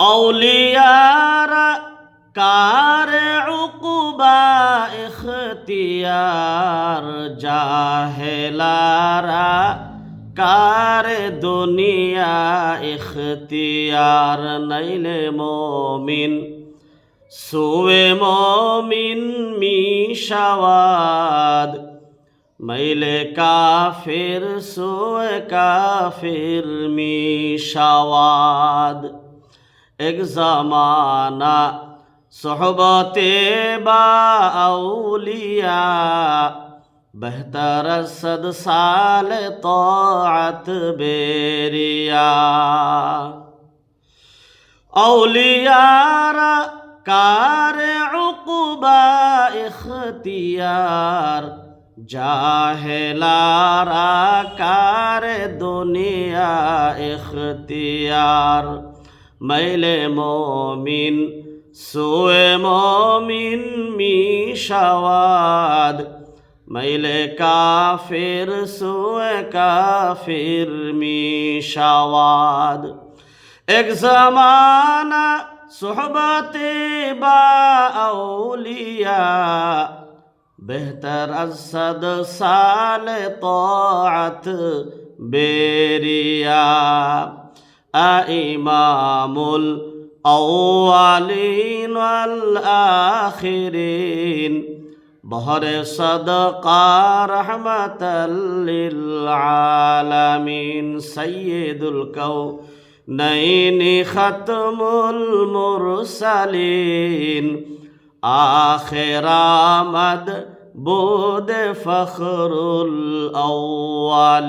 আউলিয়ারা কার উকুবা এখতিয়ার জাহেলারা কার দুনিয়া এখতিয়ার নাইলে মমিন, সুয়ে মমিন মিশাওয়াদ, মাইলে কাফির, সুয়ে কাফির মিশাওয়াদ। এক জামানা সোহবতে বা আউলিয়া, বেহতর সদ সাল তোত বেরিয়া। আউলিয়ারা কার উকুবা ইখতিয়ার, জাহেলারা কার দুনিয়া ইখতিয়ার। মাইলে মমিন, সোয়ে মমিন মিশাওয়াদ। মাইলে কাফের, সোয়ে কাফের মিশাওয়াদ। এক জামানা সোহবতে বা আউলিয়া, বেহতর আসদ সাল তাত বেরিয়া। ইমামুল আউয়ালিন আখিরিন। বহরে সদকা রহমতাল্লিল আলামিন সৈয়দুল কৌ নৈনি খতমুল মুরসালিন। আখেরামদ বুদ ফখরুল আউয়ালিন।